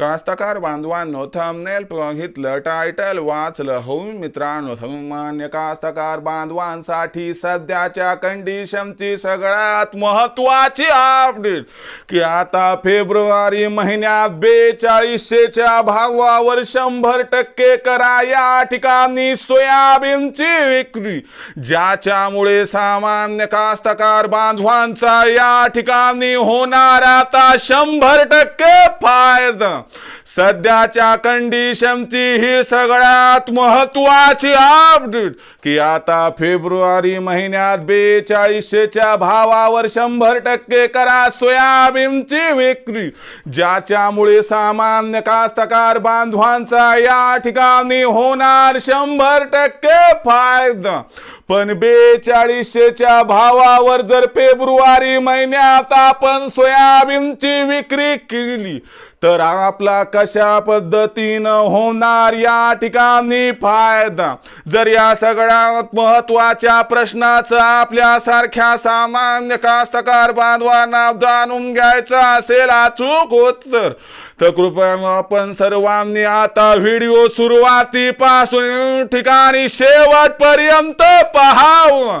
कास्तकार बांधवांनो थंबनेल बघितलं टायटल वाचलं होऊन मित्रांनो सामान्य कास्तकार बांधवांसाठी सध्याच्या कंडिशनची सगळ्यात महत्वाची अपडेट की आता फेब्रुवारी महिन्यात बेचाळीसशेच्या भावावर शंभर टक्के करा या ठिकाणी सोयाबीनची विक्री. ज्याच्यामुळे सामान्य कास्तकार बांधवांचा या ठिकाणी होणार आता शंभर टक्के फायदा सध्याच्या कंडिशनची ही सगळ्यात महत्वाची अपडेट की आता फेब्रुवारी महिन्यात बेचाळीसशेच्या भावावर शंभर टक्के करा सोयाबीनची विक्री. ज्याच्यामुळे सामान्य कास्तकार बांधवांचा या ठिकाणी होणार शंभर टक्के फायदा. पण बेचाळीसशेच्या भावावर जर फेब्रुवारी महिन्यात आपण सोयाबीनची विक्री केली तर आपला कशा पद्धतीनं होणार या ठिकाणी फायदा? जर या सगळ्यात महत्त्वाच्या प्रश्नाचं आपल्यासारख्या सामान्य कास्तकार बांधवांना जाणून घ्यायचं असेल अचूक उत्तर. तर कृपया आपण सर्वांनी आता व्हिडिओ सुरुवातीपासून ठिकाणी शेवटपर्यंत पहाव.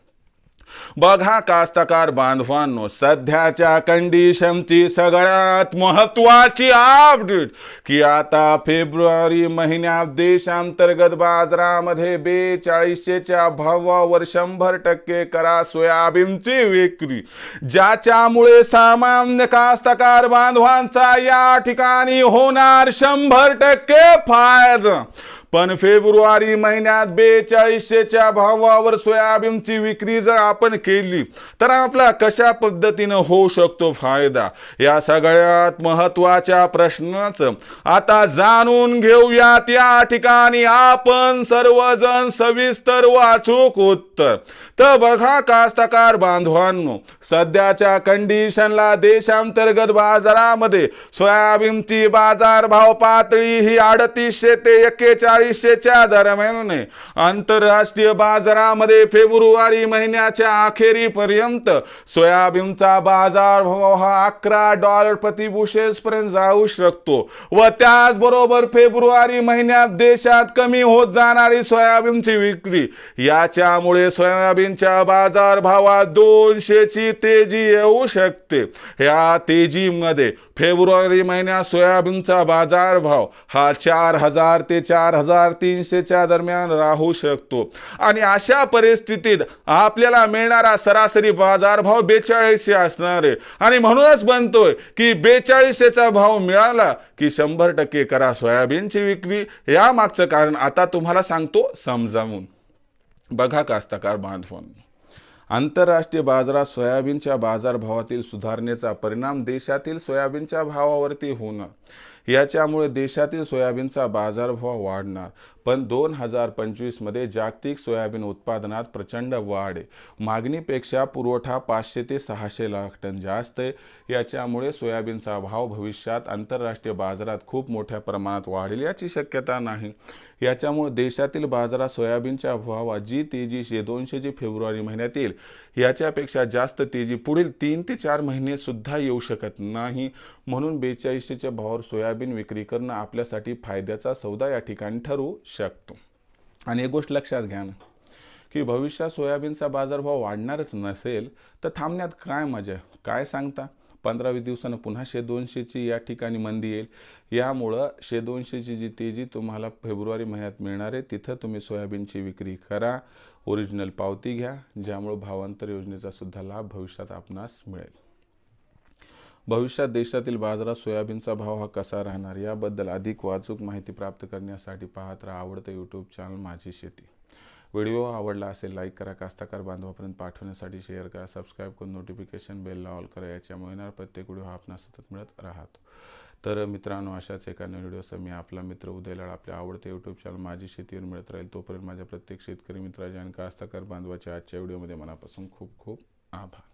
बघा कास्तकार बांधवांनो सध्याच्या कंडिशनची सगळ्यात महत्वाची अपडेट की आता फेब्रुवारी महिन्यात देशांतर्गत बाजारामध्ये बेचाळीसशेच्या भावावर शंभर टक्के करा सोयाबीनची विक्री. ज्याच्यामुळे सामान्य कास्तकार बांधवांचा या ठिकाणी होणार शंभर टक्के फायदा. पण फेब्रुवारी महिन्यात बेचाळीसशेच्या भावावर सोयाबीनची विक्री जर आपण केली तर आपला कशा पद्धतीनं होऊ शकतो फायदा? या सगळ्यात महत्त्वाच्या प्रश्नाचं आता जाणून घेऊयात. या ठिकाणी आपण सर्वजण सविस्तर वाचूक उत्तर. तर बघा कास्तकार बांधवांनो सध्याच्या कंडिशनला देशांतर्गत बाजारामध्ये सोयाबीनची बाजारभाव पातळी ही अडतीसशे ते एक्केचाळीस एक्केचाळीसशेच्या दरम्यान आंतरराष्ट्रीय बाजारामध्ये फेब्रुवारी महिन्याच्या अखेरीपर्यंत सोयाबीनचा बाजारभाव हा अकरा डॉलर प्रति पर्यंत जाऊ शकतो व त्याचबरोबर फेब्रुवारी महिन्यात देशात कमी होत जाणारी सोयाबीनची विक्री. याच्यामुळे सोयाबीनच्या बाजारभावात दोनशेची तेजी येऊ शकते. या तेजीमध्ये फेब्रुवारी महिन्यात सोयाबीनचा बाजारभाव हा चार हजार ते चार हजार तीनशेच्या दरम्यान राहू शकतो. आणि अशा परिस्थितीत आपल्याला मिळणारा सरासरी बाजारभाव बेचाळीसशे असणार आहे. आणि म्हणूनच बनतोय की बेचाळीसशेचा भाव मिळाला की शंभर टक्के करा सोयाबीनची विक्री. या मागचं कारण आता तुम्हाला सांगतो समजावून. बघा कास्तकार बांधवांनो. आंतरराष्ट्रीय बाजारात सोयाबीनच्या बाजारभावातील सुधारणेचा परिणाम देशातील सोयाबीनच्या भावावरती होणं याच्यामुळे देशातील सोयाबीनचा बाजारभाव वाढणार. पण दोन हजार पंचवीसमध्ये जागतिक सोयाबीन उत्पादनात प्रचंड वाढ आहे. मागणीपेक्षा पुरवठा पाचशे ते सहाशे लाख टन जास्त आहे. याच्यामुळे सोयाबीनचा भाव भविष्यात आंतरराष्ट्रीय बाजारात खूप मोठ्या प्रमाणात वाढेल याची शक्यता नाही. याच्यामुळे देशातील बाजारात सोयाबीनच्या भावात जी तेजी शे दोनशेची फेब्रुवारी महिन्यात येईल याच्यापेक्षा जास्त तेजी पुढील तीन ते चार महिने सुद्धा येऊ शकत नाही. म्हणून बेचाळीसशेच्या भावावर सोयाबीन विक्री करणं आपल्यासाठी फायद्याचा सौदा या ठिकाणी ठरू शकतो. आणि एक गोष्ट लक्षात घ्या ना की भविष्यात सोयाबीनचा बाजारभाव वाढणारच नसेल तर थांबण्यात काय मजा काय सांगता? पंधरा वीस दिवसानं पुन्हा शे दोनशेची या ठिकाणी मंदी येईल. यामुळं शे दोनशेची जी तेजी तुम्हाला फेब्रुवारी महिन्यात मिळणार आहे तिथं तुम्ही सोयाबीनची विक्री करा ओरिजिनल पावती घ्या ज्यामुळं भावांतर योजनेचा सुद्धा लाभ भविष्यात आपणास मिळेल. भविष्यात देशातील बाजारात सोयाबीनचा भाव हा कसा राहणार? याबद्दल अधिक वाचूक माहिती प्राप्त करण्यासाठी पाहत राहा आवडतं यूट्यूब चॅनल माझी शेती. व्हिडिओ आवडला असेल लाईक करा. कास्ताकार बांधवापर्यंत पाठवण्यासाठी शेअर करा. सबस्क्राईब करून नोटिफिकेशन बेलला ऑल करा. याच्यामुळे येणार प्रत्येक व्हिडिओ हा आपणास सतत मिळत राहतो. तर मित्रांनो अशाच एका नवीन व्हिडिओसह मी आपला मित्र उदयलाड आपल्या आवडते यूट्यूब चॅनल माझी शेतीवर मिळत राहील. तोपर्यंत माझ्या प्रत्येक शेतकरी मित्राचे आणि कास्ताकार बांधवाच्या आजच्या व्हिडिओमध्ये मनापासून खूप खूप आभार.